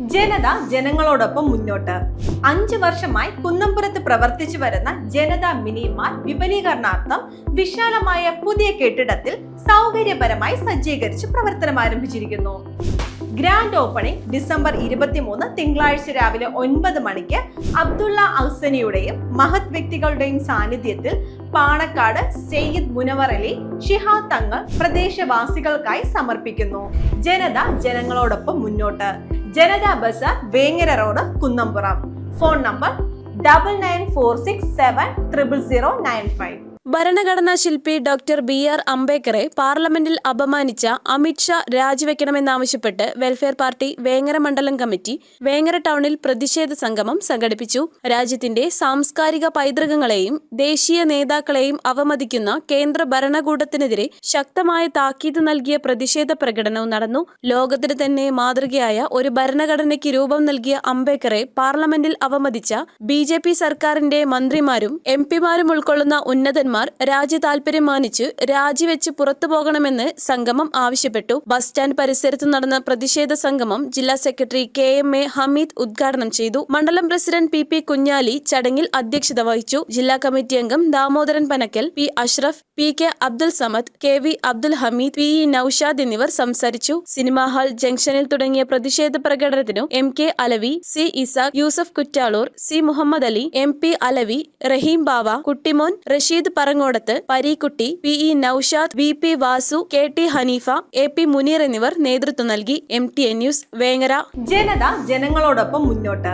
ജനത ജനങ്ങളോടൊപ്പം മുന്നോട്ട്. അഞ്ചു വർഷമായി കുന്നംപുരത്ത് പ്രവർത്തിച്ചു വരുന്ന ജനത മിനിമാർ വിപുലീകരണാർത്ഥം വിശാലമായ പുതിയ കെട്ടിടത്തിൽ സൗകര്യപരമായി സജ്ജീകരിച്ച് പ്രവർത്തനം ആരംഭിച്ചിരിക്കുന്നു. ഗ്രാൻഡ് ഓപ്പണിംഗ് ഡിസംബർ ഇരുപത്തിമൂന്ന് തിങ്കളാഴ്ച രാവിലെ ഒൻപത് മണിക്ക് അബ്ദുള്ള ഔസനിയുടെയും മഹത് വ്യക്തികളുടെയും സാന്നിധ്യത്തിൽ പാണക്കാട് സെയ്യിദ് മുനവർ അലി ഷിഹാ തങ്ങൾ പ്രദേശവാസികൾക്കായി സമർപ്പിക്കുന്നു. ജനത ജനങ്ങളോടൊപ്പം മുന്നോട്ട്. Janata Bazar Vengara road Kunnampuram. Phone number double nine four six seven triple zero nine five. ഭരണഘടനാ ശില്പി ഡോക്ടർ ബി ആർ അംബേദ്കറെ പാർലമെന്റിൽ അപമാനിച്ച അമിത്ഷാ രാജിവെക്കണമെന്നാവശ്യപ്പെട്ട് വെൽഫെയർ പാർട്ടി വേങ്ങര മണ്ഡലം കമ്മിറ്റി വേങ്ങര ടൗണിൽ പ്രതിഷേധ സംഗമം സംഘടിപ്പിച്ചു. രാജ്യത്തിന്റെ സാംസ്കാരിക പൈതൃകങ്ങളെയും ദേശീയ നേതാക്കളെയും അവമതിക്കുന്ന കേന്ദ്ര ഭരണകൂടത്തിനെതിരെ ശക്തമായ താക്കീത് നൽകിയ പ്രതിഷേധ പ്രകടനവും നടന്നു. ലോകത്തിന് തന്നെ മാതൃകയായ ഒരു ഭരണഘടനയ്ക്ക് രൂപം നൽകിയ അംബേദ്കറെ പാർലമെന്റിൽ അവമതിച്ച ബി സർക്കാരിന്റെ മന്ത്രിമാരും എം പിമാരും ഉൾക്കൊള്ളുന്ന ഉന്നതന്മാർ രാജ്യ താൽപര്യം മാനിച്ച് രാജിവെച്ച് പുറത്തു പോകണമെന്ന് സംഗമം ആവശ്യപ്പെട്ടു. ബസ് സ്റ്റാൻഡ് പരിസരത്ത് നടന്ന പ്രതിഷേധ സംഗമം ജില്ലാ secretary K M A Hameed ഉദ്ഘാടനം ചെയ്തു. മണ്ഡലം പ്രസിഡന്റ് പി പി കുഞ്ഞാലി ചടങ്ങിൽ അധ്യക്ഷത വഹിച്ചു. ജില്ലാ കമ്മിറ്റി അംഗം Damodaran Panakkal P Ashraf P K Abdul Samad K V Abdul Hameed P E Naushad എന്നിവർ സംസാരിച്ചു. സിനിമാ ഹാൾ ജംഗ്ഷനിൽ തുടങ്ങിയ പ്രതിഷേധ പ്രകടനത്തിനു M K Alavi C Isaq Yusuf Kuttalur C Muhammad Ali M P Alavi Raheem Bava Kuttimon Rasheed Parangodath Pareekutty P. E. Naushad V. P. Vasu K. T. Haneefa A. P. Muneer എന്നിവർ നേതൃത്വം നൽകി. M. T. A. News Vengara. Janata ജനങ്ങളോടൊപ്പം മുന്നോട്ട്.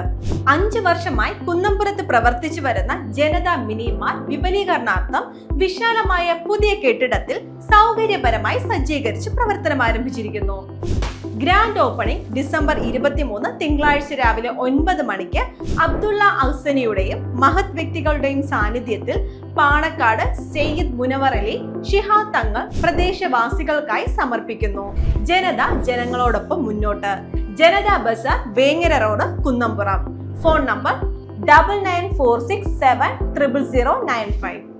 അഞ്ചു വർഷമായി കുന്നംപുരത്ത് പ്രവർത്തിച്ചു വരുന്ന ജനത mini mart വിപുലീകരണാർത്ഥം വിശാലമായ പുതിയ കെട്ടിടത്തിൽ സൗകര്യപരമായി സജ്ജീകരിച്ച് പ്രവർത്തനം ആരംഭിച്ചിരിക്കുന്നു. ഗ്രാൻഡ് ഓപ്പണിംഗ് ഡിസംബർ ഇരുപത്തിമൂന്ന് തിങ്കളാഴ്ച രാവിലെ ഒൻപത് മണിക്ക് അബ്ദുള്ള ഔസനിയുടെയും മഹത് വ്യക്തികളുടെയും സാന്നിധ്യത്തിൽ പാണക്കാട് സെയ്യിദ് മുനവർ അലി ഷിഹാ തങ്ങൾ പ്രദേശവാസികൾക്കായി സമർപ്പിക്കുന്നു. ജനത ജനങ്ങളോടൊപ്പം മുന്നോട്ട്. Janata bus Vengara road Kunnampuram. Phone number double nine four six seven triple zero nine five.